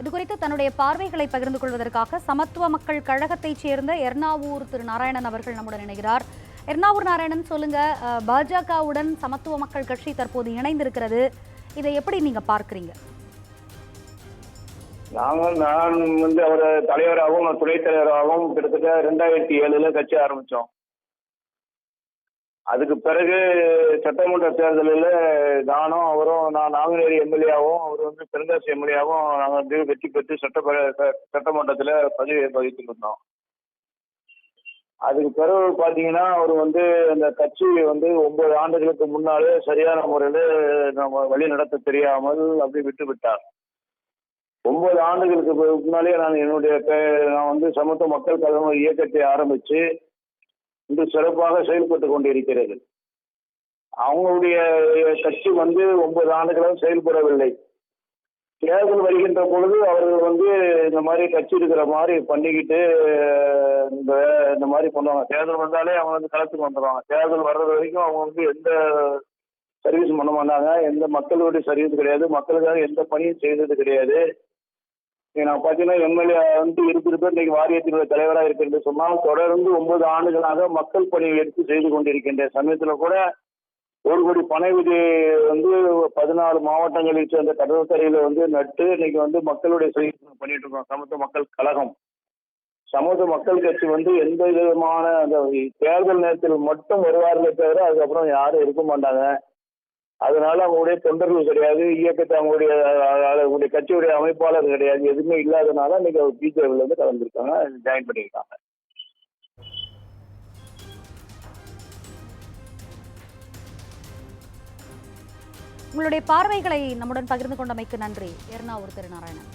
இது குறித்து தன்னுடைய பார்வைகளை பகிர்ந்து கொள்வதற்காக சமத்துவ மக்கள் கழகத்தைச் சேர்ந்த எர்ணாவூர் திரு நாராயணன் அவர்கள் நம்முடன் இணைகிறார். எர்ணாவூர் நாராயணன் சொல்லுங்க பாஜகவுடன் சமத்துவ மக்கள் கட்சி தற்போது இணைந்திருக்கிறது. இதை எப்படி நீங்க பார்க்கறீங்க? நாங்கள் நான் வந்து அவர் தலைவராகவும் துணைத் தலைவராகவும் கிட்டத்தட்ட ரெண்டாயிரத்தி ஏழுல கட்சி ஆரம்பிச்சோம். அதுக்கு பிறகு சட்டமன்ற தேர்தலில் நானும் அவரும் நான் நாங்குநேரி எம்எல்ஏவும் அவர் வந்து தென்காசி எம்எல்ஏவும் நாங்கள் வந்து வெற்றி பெற்று சட்ட சட்டமன்றத்தில் பதவி வகித்துட்டு இருந்தோம் அதுக்கு பிறகு பார்த்தீங்கன்னா அவர் வந்து அந்த கட்சி வந்து ஒன்பது ஆண்டுகளுக்கு முன்னாலே சரியான முறையில் நம்ம வழி நடத்த தெரியாமல் அப்படி விட்டு விட்டார். ஒன்பது ஆண்டுகளுக்கு முன்னாலேயே முன்னாலே நான் என்னுடைய நான் வந்து சமத்துவ மக்கள் கழகம் இயக்கத்தை ஆரம்பித்து இன்று சிறப்பாக செயல்பட்டு கொண்டிருக்கிறது. அவங்களுடைய கட்சி வந்து ஒன்பது ஆண்டுகளும் செயல்படவில்லை. தேர்தல் வருகின்ற பொழுது அவர்கள் வந்து இந்த மாதிரி கட்சி இருக்கிற மாதிரி பண்ணிக்கிட்டு இந்த இந்த மாதிரி பண்ணுவாங்க. தேர்தல் வந்தாலே அவங்க வந்து களத்துக்கு வந்துடுவாங்க தேர்தல் வர்றது வரைக்கும் அவங்க வந்து எந்த சர்வீஸ் பண்ண மாட்டாங்க. எந்த மக்களுடைய சர்வீஸ் கிடையாது. மக்களுக்காக எந்த பணியும் செய்தது கிடையாது. ஏன்னா நான் பார்த்தீங்கன்னா எம்எல்ஏ வந்து இருந்திருப்ப இன்னைக்கு வாரியத்தினுடைய தலைவராக இருக்கிறது சொன்னால் தொடர்ந்து ஒன்பது ஆண்டுகளாக மக்கள் பணியை எடுத்து செய்து கொண்டிருக்கின்ற சமயத்தில் கூட ஒரு கோடி பனை விதை வந்து பதினாலு மாவட்டங்களில் சேர்ந்த கடற்கரையில வந்து நட்டு இன்னைக்கு வந்து மக்களுடைய செய்தி பண்ணிட்டு இருக்கோம். சமத்துவ மக்கள் கழகம். சமத்துவ மக்கள் கட்சி வந்து எந்த விதமான அந்த தேர்தல் நேரத்தில் மட்டும் வருவார்களே தவிர அதுக்கப்புறம் யாரும் இருக்க மாட்டாங்க. அதனால அவங்களுடைய தொண்டர்கள் கிடையாது. இயக்கத்தை அவங்களுடைய அவருடைய கட்சியுடைய அமைப்பாளர் கிடையாது. எதுவுமே இல்லாதனால இன்னைக்கு அவர் பிஜேபியில இருந்து கலந்துருக்காங்க ஜாயின் பண்ணியிருக்காங்க உங்களுடைய பார்வைகளை நம்முடன் பகிர்ந்து கொண்டமைக்கு நன்றி. எர்ணாவூர் திரு நாராயணன்